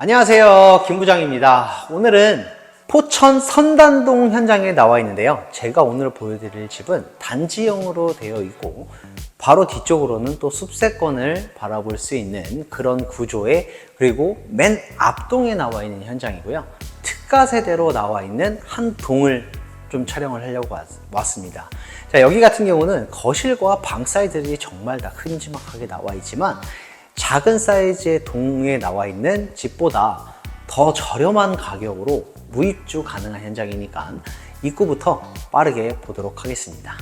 안녕하세요. 김 부장입니다. 오늘은 포천 선단동 현장에 나와 있는데요. 제가 오늘 보여드릴 집은 단지형으로 되어 있고 바로 뒤쪽으로는 또 숲세권을 바라볼 수 있는 그런 구조에 그리고 맨 앞동에 나와 있는 현장이고요. 특가 세대로 나와 있는 한 동을 좀 촬영을 하려고 왔- 왔습니다. 자, 여기 같은 경우는 거실과 방 사이들이 정말 다 큼지막하게 나와 있지만 작은 사이즈의 동에 나와 있는 집보다 더 저렴한 가격으로 무입주 가능한 현장이니까 입구부터 빠르게 보도록 하겠습니다.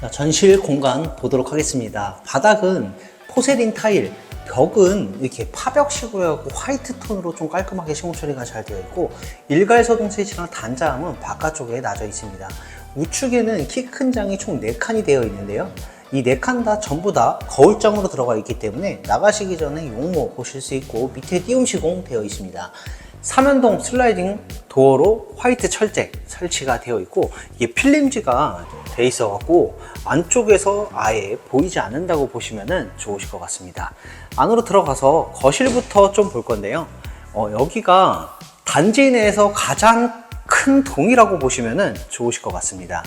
자, 전실 공간 보도록 하겠습니다. 바닥은 포세린 타일, 벽은 이렇게 파벽식으로 하고 화이트 톤으로 좀 깔끔하게 시공 처리가 잘 되어 있고 일괄소동 스위치랑 단자함은 바깥쪽에 놔져 있습니다. 우측에는 키 큰 장이 총 4칸이 되어 있는데요. 이네칸다 전부 다 거울장으로 들어가 있기 때문에 나가시기 전에 용모 보실 수 있고 밑에 띄움 시공 되어 있습니다. 삼연동 슬라이딩 도어로 화이트 철제 설치가 되어 있고 이게 필름지가 돼 있어 갖고 안쪽에서 아예 보이지 않는다고 보시면 좋으실 것 같습니다. 안으로 들어가서 거실부터 좀 볼 건데요. 어, 여기가 단지 내에서 가장 큰 동이라고 보시면 좋으실 것 같습니다.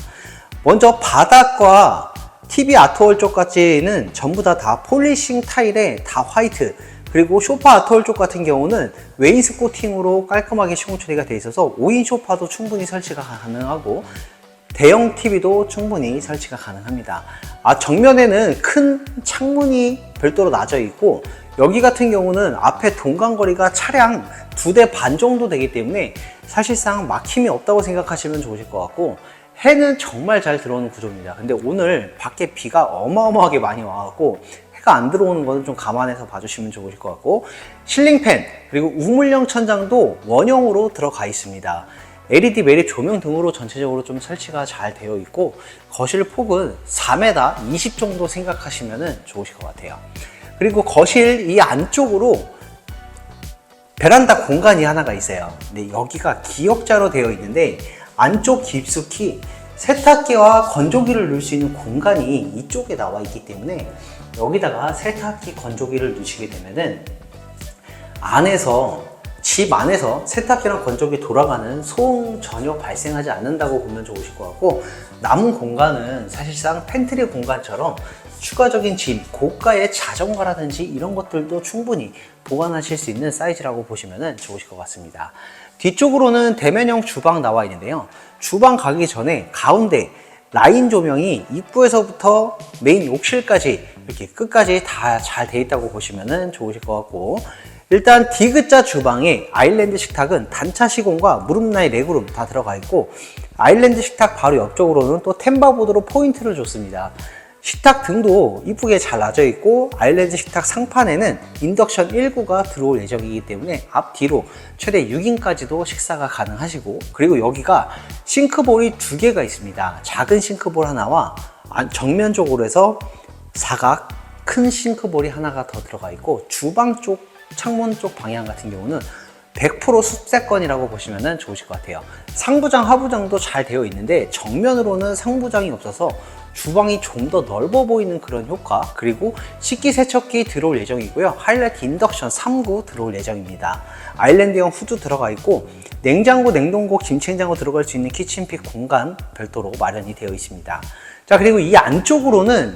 먼저 바닥과 TV 아트월 쪽까지는 전부 다 다 폴리싱 타일에 다 화이트 그리고 소파 아트월 쪽 같은 경우는 웨인스 코팅으로 깔끔하게 시공 처리가 되어 있어서 5인 소파도 충분히 설치가 가능하고 대형 TV도 충분히 설치가 가능합니다. 아, 정면에는 큰 창문이 별도로 놔져 있고 여기 같은 경우는 앞에 동간거리가 차량 두 대 반 정도 되기 때문에 사실상 막힘이 없다고 생각하시면 좋으실 것 같고 해는 정말 잘 들어오는 구조입니다. 근데 오늘 밖에 비가 어마어마하게 많이 와갖고 해가 안 들어오는 거는 좀 감안해서 봐주시면 좋으실 것 같고 실링팬 그리고 우물형 천장도 원형으로 들어가 있습니다. LED 매립 조명 등으로 전체적으로 좀 설치가 잘 되어 있고 거실 폭은 4m 20 정도 생각하시면 좋으실 것 같아요. 그리고 거실 이 안쪽으로 베란다 공간이 하나가 있어요. 근데 여기가 기역자로 되어 있는데 안쪽 깊숙이 세탁기와 건조기를 넣을 수 있는 공간이 이쪽에 나와 있기 때문에 여기다가 세탁기, 건조기를 넣으시게 되면은 안에서 집 안에서 세탁기랑 건조기 돌아가는 소음 전혀 발생하지 않는다고 보면 좋으실 것 같고 남은 공간은 사실상 팬트리 공간처럼 추가적인 짐, 고가의 자전거라든지 이런 것들도 충분히 보관하실 수 있는 사이즈라고 보시면 좋으실 것 같습니다. 뒤쪽으로는 대면형 주방 나와 있는데요. 주방 가기 전에 가운데 라인 조명이 입구에서부터 메인 욕실까지 이렇게 끝까지 다 잘 돼 있다고 보시면 좋으실 것 같고 일단 디귿자 주방에 아일랜드 식탁은 단차 시공과 무릎나이 레그룸 다 들어가 있고 아일랜드 식탁 바로 옆쪽으로는 또 템바보드로 포인트를 줬습니다. 식탁 등도 이쁘게 잘 놔져 있고 아일랜드 식탁 상판에는 인덕션 1구가 들어올 예정이기 때문에 앞뒤로 최대 6인까지도 식사가 가능하시고 그리고 여기가 싱크볼이 두 개가 있습니다. 작은 싱크볼 하나와 안- 정면 쪽으로 해서 사각 큰 싱크볼이 하나가 더 들어가 있고 주방 쪽 창문 쪽 방향 같은 경우는 100% 숲세권이라고 보시면 좋으실 것 같아요. 상부장, 하부장도 잘 되어 있는데 정면으로는 상부장이 없어서 주방이 좀 더 넓어 보이는 그런 효과 그리고 식기세척기 들어올 예정이고요. 하이라이트 인덕션 3구 들어올 예정입니다. 아일랜드형 후드 들어가 있고 냉장고, 냉동고, 김치냉장고 들어갈 수 있는 키친픽 공간 별도로 마련이 되어 있습니다. 자 그리고 이 안쪽으로는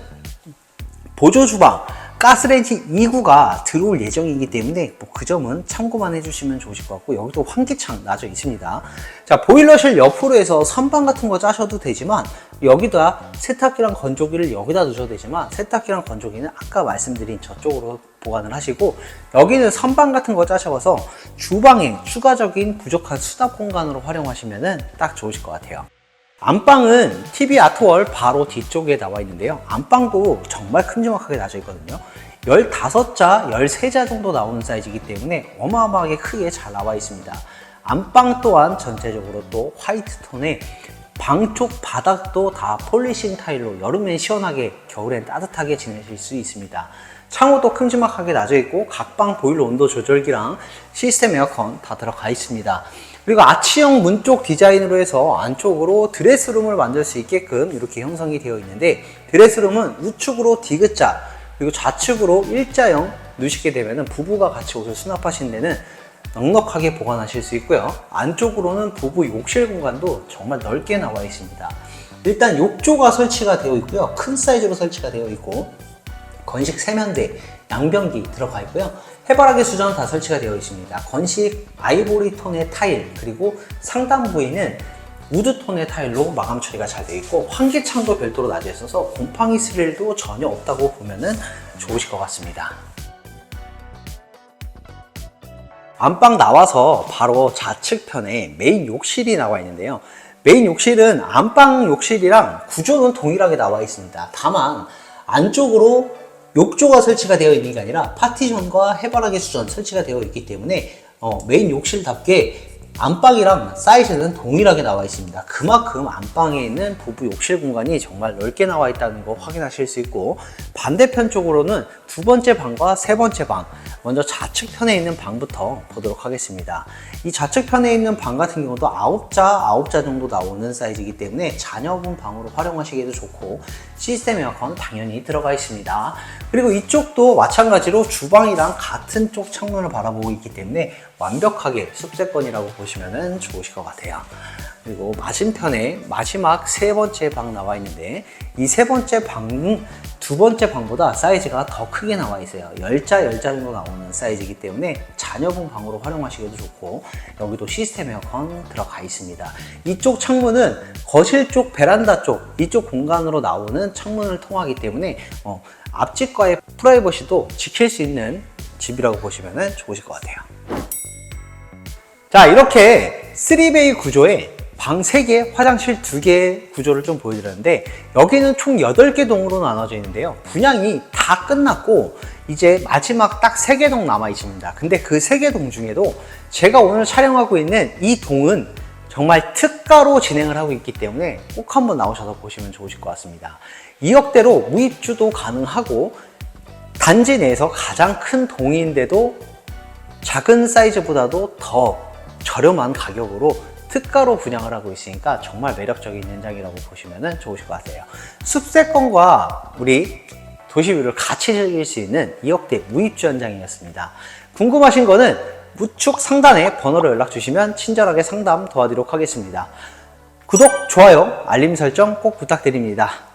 보조 주방, 가스레인지 2구가 들어올 예정이기 때문에 뭐 그 점은 참고만 해주시면 좋으실 것 같고 여기도 환기창 놔져 있습니다. 자 보일러실 옆으로 해서 선반 같은 거 짜셔도 되지만 여기다 세탁기랑 건조기를 여기다 두셔도 되지만 세탁기랑 건조기는 아까 말씀드린 저쪽으로 보관을 하시고 여기는 선반 같은 거 짜셔서 주방에 추가적인 부족한 수납 공간으로 활용하시면 딱 좋으실 것 같아요. 안방은 TV 아트월 바로 뒤쪽에 나와 있는데요. 안방도 정말 큼지막하게 나져 있거든요. 15자, 13자 정도 나오는 사이즈이기 때문에 어마어마하게 크게 잘 나와 있습니다. 안방 또한 전체적으로 또 화이트 톤에 방쪽 바닥도 다 폴리싱 타일로 여름엔 시원하게 겨울엔 따뜻하게 지내실 수 있습니다. 창호도 큼지막하게 낮아 있고 각방 보일러 온도 조절기랑 시스템 에어컨 다 들어가 있습니다. 그리고 아치형 문 쪽 디자인으로 해서 안쪽으로 드레스룸을 만들 수 있게끔 이렇게 형성이 되어 있는데 드레스룸은 우측으로 디귿자 그리고 좌측으로 일자형 누시게 되면 부부가 같이 옷을 수납하시는 데는 넉넉하게 보관하실 수 있고요. 안쪽으로는 부부 욕실 공간도 정말 넓게 나와 있습니다. 일단 욕조가 설치가 되어 있고요. 큰 사이즈로 설치가 되어 있고 건식 세면대, 양변기 들어가 있고요. 해바라기 수전 다 설치가 되어 있습니다. 건식 아이보리 톤의 타일 그리고 상단 부위는 우드 톤의 타일로 마감 처리가 잘 되어 있고 환기창도 별도로 놔져 있어서 곰팡이 스릴도 전혀 없다고 보면은 좋으실 것 같습니다. 안방 나와서 바로 좌측편에 메인 욕실이 나와 있는데요. 메인 욕실은 안방 욕실이랑 구조는 동일하게 나와 있습니다. 다만 안쪽으로 욕조가 설치가 되어 있는 게 아니라 파티션과 해바라기 수전 설치가 되어 있기 때문에 어, 메인 욕실답게 안방이랑 사이즈는 동일하게 나와 있습니다. 그만큼 안방에 있는 부부 욕실 공간이 정말 넓게 나와 있다는 거 확인하실 수 있고 반대편 쪽으로는 두 번째 방과 세 번째 방 먼저 좌측편에 있는 방부터 보도록 하겠습니다. 이 좌측편에 있는 방 같은 경우도 9자, 9자 정도 나오는 사이즈이기 때문에 자녀분 방으로 활용하시기에도 좋고 시스템 에어컨 당연히 들어가 있습니다. 그리고 이쪽도 마찬가지로 주방이랑 같은 쪽 창문을 바라보고 있기 때문에 완벽하게 숲세권이라고 보시면 좋으실 것 같아요. 그리고 맞은편에 마지막 세 번째 방 나와 있는데 이 세 번째 방은 두 번째 방보다 사이즈가 더 크게 나와 있어요. 10자, 10자 정도 나오는 사이즈이기 때문에 자녀분 방으로 활용하시기도 좋고 여기도 시스템 에어컨 들어가 있습니다. 이쪽 창문은 거실 쪽, 베란다 쪽 이쪽 공간으로 나오는 창문을 통하기 때문에 어, 앞집과의 프라이버시도 지킬 수 있는 집이라고 보시면 좋으실 것 같아요. 자, 이렇게 3베이 구조의 방 3개, 화장실 2개 구조를 좀 보여드렸는데 여기는 총 8개 동으로 나눠져 있는데요. 분양이 다 끝났고 이제 마지막 딱 3개 동 남아 있습니다. 근데 그 3개 동 중에도 제가 오늘 촬영하고 있는 이 동은 정말 특가로 진행을 하고 있기 때문에 꼭 한번 나오셔서 보시면 좋으실 것 같습니다. 2억대로 무입주도 가능하고 단지 내에서 가장 큰 동인데도 작은 사이즈보다도 더 저렴한 가격으로 특가로 분양을 하고 있으니까 정말 매력적인 현장이라고 보시면 좋으실 것 같아요. 숲세권과 우리 도시뷰를 같이 즐길 수 있는 2억대 무입주 현장이었습니다. 궁금하신 거는 우측 상단에 번호로 연락 주시면 친절하게 상담 도와드리도록 하겠습니다. 구독, 좋아요, 알림 설정 꼭 부탁드립니다.